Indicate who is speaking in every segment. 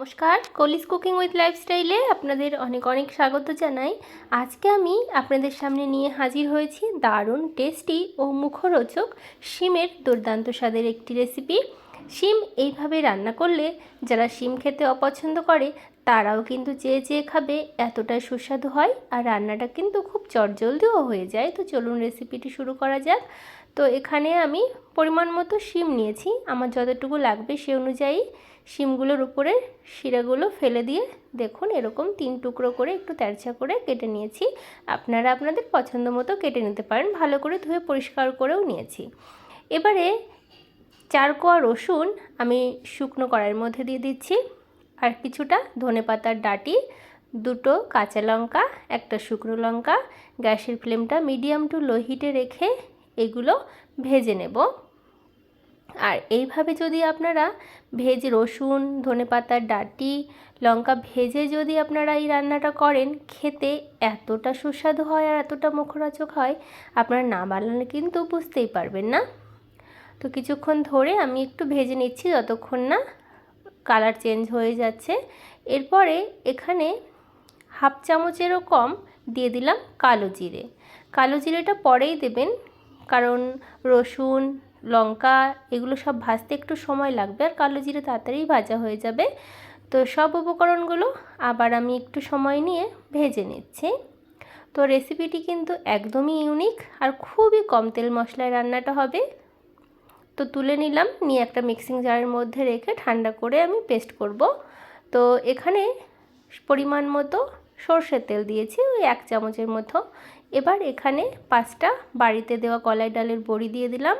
Speaker 1: নমস্কার, কলিস cooking with লাইফস্টাইলে আপনাদের অনেক অনেক স্বাগত জানাই। আজকে আমি আপনাদের সামনে নিয়ে হাজির হয়েছি দারুণ, টেস্টি ও মুখরোচক শিমের দুর্দান্ত স্বাদের একটি রেসিপি। শিম এইভাবে রান্না করলে যারা শিম খেতে অপছন্দ করে, তারাও কিন্তু চেয়ে চেয়ে খাবে এতটাই সুস্বাদু হয় আর রান্নাটা কিন্তু খুব চটজলদিও হয়ে যায়। তো চলুন রেসিপিটি শুরু করা যাক। তো এখানে আমি পরিমাণ মতো শিম নিয়েছি, আমার যতটুকু লাগবে সে অনুযায়ী শিমগুলোর উপরে শিরাগুলো ফেলে দিয়ে দেখুন, এরকম তিন টুকরো করে একটু তেরছা করে কেটে নিয়েছি। আপনারা আপনাদের পছন্দ মতো কেটে নিতে পারেন, ভালো করে ধুয়ে পরিষ্কার করেও নিয়েছি। এবারে চার কোয়া রসুন আমি শুকনো কড়াইয়ের মধ্যে দিয়ে দিচ্ছি আর কিছুটা ধনে পাতার ডাটি, দুটো কাঁচা লঙ্কা, একটা শুকনো লঙ্কা, গ্যাসের ফ্লেমটা মিডিয়াম টু লো হিটে রেখে এগুলো ভেজে নেব। আর এইভাবে যদি আপনারা ভেজ রসুন ধনে পাতার ডাঁটি, লঙ্কা ভেজে যদি আপনারা এই রান্নাটা করেন, খেতে এতটা সুস্বাদু হয় আর এতটা মুখরোচক হয়, আপনারা না বানালে কিন্তু বুঝতেই পারবেন না। তো কিছুক্ষণ ধরে আমি একটু ভেজে নিচ্ছি যতক্ষণ না কালার চেঞ্জ হয়ে যাচ্ছে। এরপরে এখানে হাফ চামচেরও কম দিয়ে দিলাম কালো জিরে। কালো জিরেটা পরেই দেবেন, কারণ রসুন লঙ্কা, এগুলো সব ভাজতে একটু সময় লাগবে আর কালো জিরে তাড়াতাড়ি ভাজা হয়ে যাবে। তো সব উপকরণগুলো আবার আমি একটু সময় নিয়ে ভেজে নিচ্ছি। তো রেসিপিটি কিন্তু একদমই ইউনিক আর খুবই কম তেল মশলায় রান্নাটা হবে। তো তুলে নিলাম, নিয়ে একটা মিক্সিং জারের মধ্যে রেখে ঠান্ডা করে আমি পেস্ট করব। তো এখানে পরিমাণ মতো সর্ষের তেল দিয়েছি, ওই এক চামচের মতো। এবার এখানে পাঁচটা বাড়িতে দেওয়া কলাই ডালের বড়ি দিয়ে দিলাম।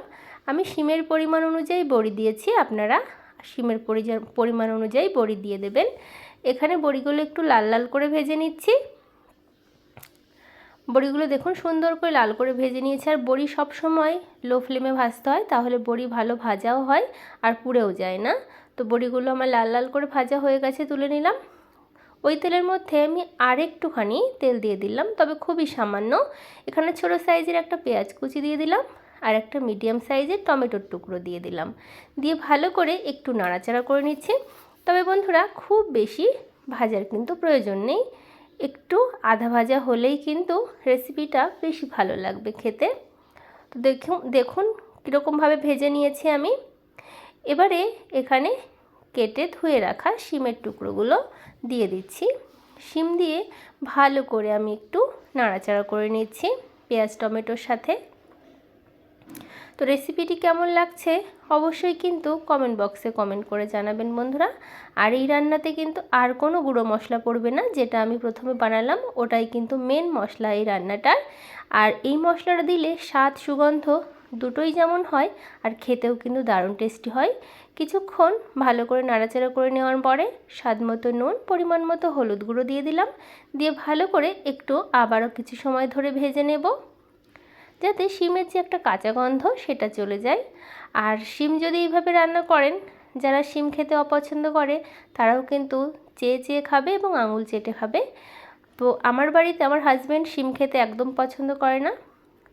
Speaker 1: আমি শিমের পরিমাণ অনুযায়ী বড়ি দিয়েছি, আপনারা শিমের পরিমাণ অনুযায়ী বড়ি দিয়ে দেবেন। এখানে বড়িগুলো একটু লাল লাল করে ভেজে নিচ্ছি। বড়িগুলো দেখুন সুন্দর করে লাল করে ভেজে নিয়েছি। আর বড়ি সব সময় লো ফ্লেমে ভাজতে হয়, তাহলে বড়ি ভালো ভাজাও হয় আর পুড়েও যায় না। তো বড়িগুলো আমার লাল লাল করে ভাজা হয়ে গেছে, তুলে নিলাম। ওই তেলের মধ্যে আমি আরেকটুখানি তেল দিয়ে দিলাম, তবে খুবই সামান্য। এখানে ছোটো সাইজের একটা পেঁয়াজ কুচি দিয়ে দিলাম। আর একটা মিডিয়াম সাইজের টমেটোর টুকরো দিয়ে দিলাম। দিয়ে ভালো করে একটু নাড়াচাড়া করে নিচ্ছি। তবে বন্ধুরা, খুব বেশি ভাজার কিন্তু প্রয়োজন নেই। একটু আধা ভাজা হলেই কিন্তু রেসিপিটা বেশি ভালো লাগবে খেতে। তো দেখুন দেখুন কীরকমভাবে ভেজে নিয়েছি আমি। এবারে এখানে কেটে ধুয়ে রাখা শিমের টুকরোগুলো দিয়ে দিচ্ছি। শিম দিয়ে ভালো করে আমি একটু নাড়াচাড়া করে নিচ্ছি পেঁয়াজ, টমেটোর সাথে। তো রেসিপিটি কেমন লাগছে? অবশ্যই কিন্তু কমেন্ট বক্সে কমেন্ট করে জানাবেন বন্ধুরা। আর এই রান্নাতে কিন্তু আর কোনো গুঁড়ো মশলা পড়বে না, যেটা আমি প্রথমে বানালাম, ওটাই কিন্তু মেন মশলা এই রান্নাটার। আর এই মশলাটা দিলে স্বাদ, সুগন্ধ দুটোই যেমন হয়, আর খেতেও কিন্তু দারুণ টেস্টি হয়। কিছুক্ষণ ভালো করে নাড়াচাড়া করে নেওয়ার পরে স্বাদ মতো নুন, পরিমাণ মতো হলুদ গুঁড়ো দিয়ে দিলাম। দিয়ে ভালো করে একটু আবারও কিছু সময় ধরে ভেজে নেব। যাতে শিমের যে একটা কাঁচা গন্ধ সেটা চলে যায়। আর শিম যদি এইভাবে রান্না করেন, যারা শিম খেতে অপছন্দ করে, তারাও কিন্তু চেয়ে চেয়ে খাবে এবং আঙুল চেটে খাবে। তো আমার বাড়িতে আমার হাজব্যান্ড শিম খেতে একদম পছন্দ করে না।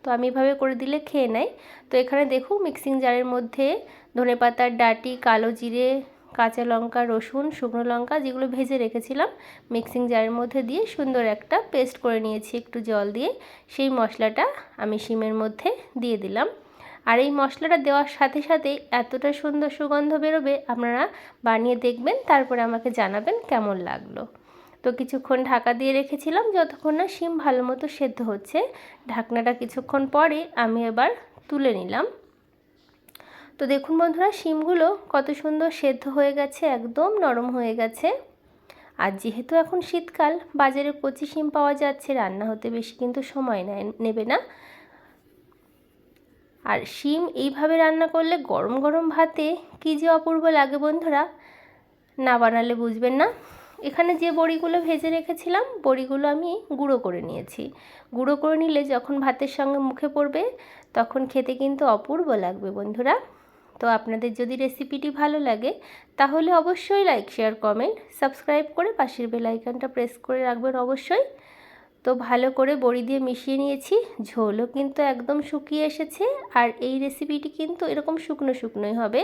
Speaker 1: তো আমি এভাবে করে দিলে খেয়ে নেয়। তো এখানে দেখুন মিক্সিং জারের মধ্যে ধনেপাতার ডাটি, কালো জিরে কাঁচা লঙ্কা, রসুন, শুকনো লঙ্কা যেগুলো ভেজে রেখেছিলাম মিক্সিং জারের মধ্যে দিয়ে সুন্দর একটা পেস্ট করে নিয়েছি একটু জল দিয়ে। সেই মশলাটা আমি শিমের মধ্যে দিয়ে দিলাম। আর এই মশলাটা দেওয়ার সাথে সাথে এতটা সুন্দর সুগন্ধ বেরোবে, আপনারা বানিয়ে দেখবেন, তারপরে আমাকে জানাবেন কেমন লাগল। তো কিছুক্ষণ ঢাকা দিয়ে রেখেছিলাম, যতক্ষণ না শিম ভালো মতো সেদ্ধ হচ্ছে। ঢাকনাটা কিছুক্ষণ পরে আমি এবার তুলে নিলাম। তো দেখুন বন্ধুরা, শিমগুলো কত সুন্দর সেদ্ধ হয়ে গেছে, একদম নরম হয়ে গেছে। আর যেহেতু এখন শীতকাল, বাজারে কচি শিম পাওয়া যাচ্ছে, রান্না হতে বেশি কিন্তু সময় নেয়, নেবে না। আর শিম এইভাবে রান্না করলে গরম গরম ভাতে কী যে অপূর্ব লাগে বন্ধুরা, না বানালে বুঝবেন না। এখানে যে বড়িগুলো ভেজে রেখেছিলাম, বড়িগুলো আমি গুঁড়ো করে নিয়েছি। গুঁড়ো করে নিলে যখন ভাতের সঙ্গে মুখে পড়বে, তখন খেতে কিন্তু অপূর্ব লাগবে বন্ধুরা। তো আপনাদের যদি রেসিপিটি ভালো লাগে, তাহলে অবশ্যই লাইক শেয়ার কমেন্ট সাবস্ক্রাইব করে পাশের বেল আইকনটা প্রেস করে রাখবেন অবশ্যই। তো ভালো করে বড়ি দিয়ে মিশিয়ে নিয়েছি, ঝোলও কিন্তু একদম শুকিয়ে এসেছে আর এই রেসিপিটি কিন্তু এরকম শুকনো শুকনোই হবে,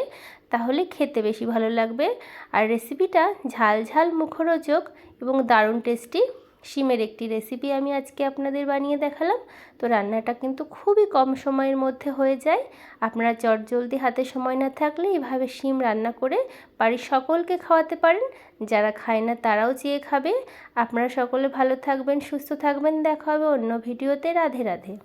Speaker 1: তাহলে খেতে বেশি ভালো লাগবে। আর রেসিপিটা ঝাল ঝাল মুখরোচক এবং দারুণ টেস্টি শিমের একটি রেসিপি আমি আজকে আপনাদের বানিয়ে দেখালাম। তো রান্নাটা কিন্তু খুবই কম সময়ের মধ্যে হয়ে যায়। আপনারা চটজলদি হাতে সময় না থাকলে এইভাবে শিম রান্না করে বাড়ির সকলকে খাওয়াতে পারেন। যারা খায় না তারাও চেয়ে খাবে। আপনারা সকলে ভালো থাকবেন, সুস্থ থাকবেন। দেখা হবে অন্য ভিডিওতে। রাধে রাধে।